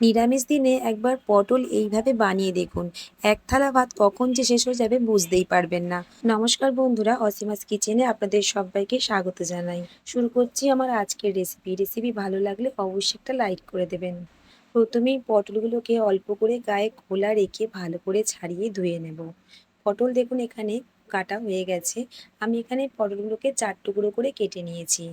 নিরামিষ দিনে একবার পটল এইভাবে বানিয়ে দেখুন। এক থালা ভাত কখন যে শেষ হয়ে যাবে বুঝতেই পারবেন না। নমস্কার বন্ধুরা, অসীমাস কিচেনে আপনাদের সবাইকে স্বাগত জানাই। শুরু করছি আমার আজকের রেসিপি রেসিপি ভালো লাগলে অবশ্যই একটা লাইক করে দেবেন। প্রথমেই পটলগুলোকে অল্প করে গায়ে খোলা রেখে ভালো করে ছাড়িয়ে ধুয়ে নেব। পটল দেখুন এখানে কাটা হয়ে গেছে। আমি এখানে পটলগুলোকে চার টুকরো করে কেটে নিয়েছি।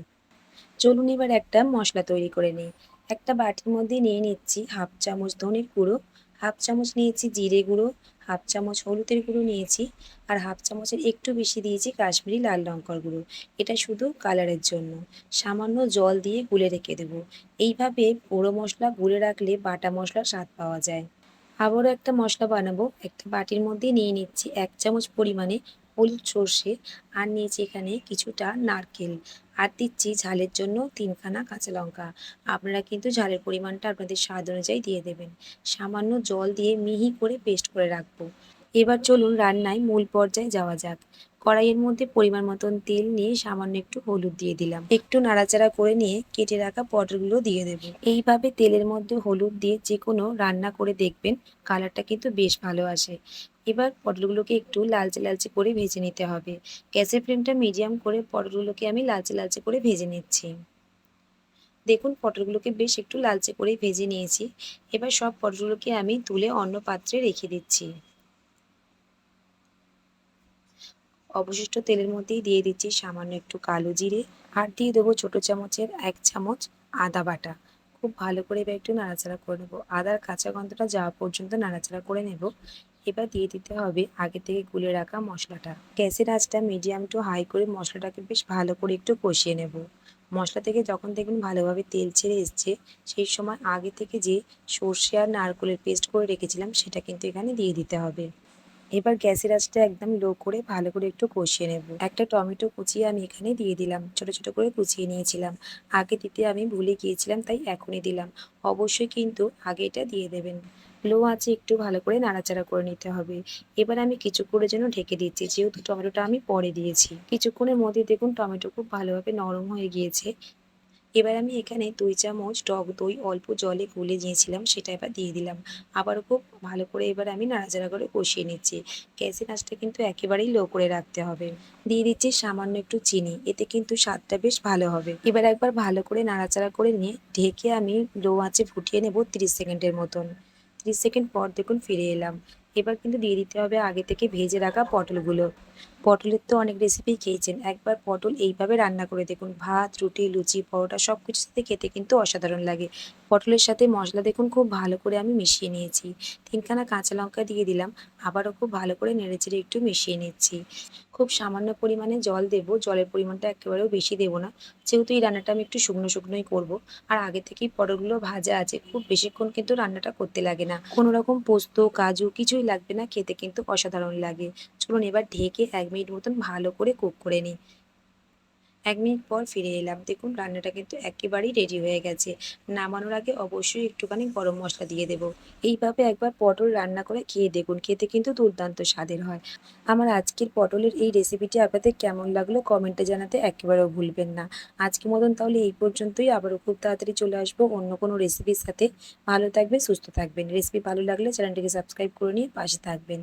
চলুন এবার একটা মশলা তৈরি করে নিই। একটা বাটির মধ্যে নিয়ে নিচ্ছি হাফ চামচ ধনের গুঁড়ো, হাফ চামচ নিয়েছি জিরে গুঁড়ো, হাফ চামচ হলুদের গুঁড়ো নিয়েছি আর হাফ চামচের একটু বেশি দিয়েছি কাশ্মীরি লাল লঙ্কার গুঁড়ো। এটা শুধু কালারের জন্য। সামান্য জল দিয়ে গুলে রেখে দেব। এইভাবে গুঁড়ো মশলা গুলে রাখলে বাটা মশলার স্বাদ পাওয়া যায়। আবারও একটা মশলা বানাবো। একটা বাটির মধ্যে নিয়ে নিচ্ছি এক চামচ পরিমাণে হলুদ সর্ষে আর নিয়েছি এখানে কিছুটা নারকেল। আর দিচ্ছি ঝালের জন্য তিনখানা কাঁচা লঙ্কা। আপনারা কিন্তু ঝালের পরিমাণটা আপনাদের স্বাদ অনুযায়ী দিয়ে দেবেন। সামান্য জল দিয়ে মিহি করে পেস্ট করে রাখব। এবার চলুন রান্নায় মূল পর্যায়ে যাওয়া যাক। কড়াইয়ের মধ্যে পরিমাণ মতন তেল নিয়ে সামান্য একটু হলুদ দিয়ে দিলাম। একটু নাড়াচাড়া করে নিয়ে কেটে রাখা পটলগুলো দিয়ে দেব। এইভাবে তেলের মধ্যে হলুদ দিয়ে যে কোনো রান্না করে দেখবেন কালারটা কিন্তু বেশ ভালো আসে। এবার পটলগুলোকে একটু লালচে লালচে করে ভেজে নিতে হবে। গ্যাসের ফ্লেমটা মিডিয়াম করে পটলগুলোকে আমি লালচে লালচে করে ভেজে নিচ্ছি। দেখুন, পটলগুলোকে বেশ একটু লালচে করে ভেজে নিয়েছি। এবার সব পটলগুলোকে আমি তুলে অন্য পাত্রে রেখে দিচ্ছি। অবশিষ্ট তেলের মধ্যেই দিয়ে দিচ্ছি সামান্য একটু কালো জিরে আর দিয়ে দেবো ছোটো চামচের এক চামচ আদা বাটা। খুব ভালো করে এবার একটু নাড়াচাড়া করে নেব। আদার কাঁচা গন্ধটা যাওয়া পর্যন্ত নাড়াচাড়া করে নেব। এবার দিয়ে দিতে হবে আগে থেকে গুলে রাখা মশলাটা। গ্যাসের আঁচটা মিডিয়াম টু হাই করে মশলাটাকে বেশ ভালো করে একটু কষিয়ে নেব। মশলা থেকে যখন দেখবেন ভালোভাবে তেল ছেড়ে এসছে, সেই সময় আগে থেকে যে সর্ষে আর নারকলের পেস্ট করে রেখেছিলাম, সেটা কিন্তু এখানে দিয়ে দিতে হবে। এবার গ্যাসের আঁচটা একদম লো করে ভালো করে একটু কষিয়ে নেব। একটা টমেটো কুচিয়ে আমি এখানে দিয়ে দিলাম, ছোট ছোট করে কুচিয়ে নিয়েছিলাম। আগে দিতে আমি ভুলে গিয়েছিলাম, তাই এখনই দিলাম। অবশ্যই কিন্তু আগে এটা দিয়ে দেবেন। লো আছে একটু ভালো করে নাড়াচাড়া করে নিতে হবে। এবার আমি কিছুক্ষণের জন্য ঢেকে দিচ্ছি, যেহেতু টমেটোটা আমি পরে দিয়েছি। কিছুক্ষণের মধ্যে দেখুন টমেটো খুব ভালোভাবে নরম হয়ে গিয়েছে। এবার আমি এখানে দুই চামচ টক দই অল্প জলে গুলে নিয়েছিলাম, সেটা এবার দিয়ে দিলাম। আবারও খুব ভালো করে এবার আমি নাড়াচাড়া করে কষিয়ে নিচ্ছি। গ্যাসের আঁচটা কিন্তু একেবারেই লো করে রাখতে হবে। দিয়ে দিচ্ছি সামান্য একটু চিনি, এতে কিন্তু স্বাদটা বেশ ভালো হবে। এবার একবার ভালো করে নাড়াচাড়া করে নিয়ে ঢেকে আমি লো আঁচে ফুটিয়ে নেব তিরিশ সেকেন্ডের মতন। তিরিশ সেকেন্ড পর দেখুন ফিরে এলাম। এবার কিন্তু দিয়ে দিতে হবে আগে থেকে ভেজে রাখা পটলগুলো। পটলের তো অনেক রেসিপি খেয়েছেন। একবার পটল এইভাবে রান্না করে দেখুন। ভাত, রুটি, লুচি, পরোটা সব কিছুর সাথে খেতে কিন্তু অসাধারণ লাগে। পটলের সাথে মশলা দেখুন খুব ভালো করে আমি মিশিয়ে নিয়েছি। তিনখানা কাঁচা লঙ্কা দিয়ে দিলাম। আবারও খুব ভালো করে নেড়েচেড়ে একটু মিশিয়ে নিচ্ছি। খুব সামান্য পরিমাণে জল দেবো। জলের পরিমাণটা একেবারেও বেশি দেবো না। যেহেতু এই রান্নাটা আমি একটু শুকনো শুকনোই করব। আর আগে থেকেই পটলগুলো ভাজা আছে। খুব বেশিক্ষণ কিন্তু রান্নাটা করতে লাগে না। কোনো রকম পোস্ত, কাজু কিছুই লাগবে না, খেতে কিন্তু অসাধারণ লাগে। চলুন এবার ঢেকে এক মিনিট মতন ভালো করে কুক করে নিই। এক মিনিট পর ফিরে এলাম। দেখুন, রান্নাটা কিন্তু একেবারেই রেডি হয়ে গেছে। নামানোর আগে অবশ্যই একটুখানি গরম মশলা দিয়ে দেব। এইভাবে একবার পটল রান্না করে খেয়ে দেখুন, খেতে কিন্তু দুর্দান্ত স্বাদের হয়। আমার আজকের পটলের এই রেসিপিটি আপনাদের কেমন লাগল কমেন্টে জানাতে একেবারেও ভুলবেন না। আজকের মতন তাহলে এই পর্যন্তই। আবারও খুব তাড়াতাড়ি চলে আসব অন্য কোনো রেসিপির সাথে। ভালো থাকবেন, সুস্থ থাকবেন। রেসিপি ভালো লাগলে চ্যানেলটিকে সাবস্ক্রাইব করে নিয়ে পাশে থাকবেন।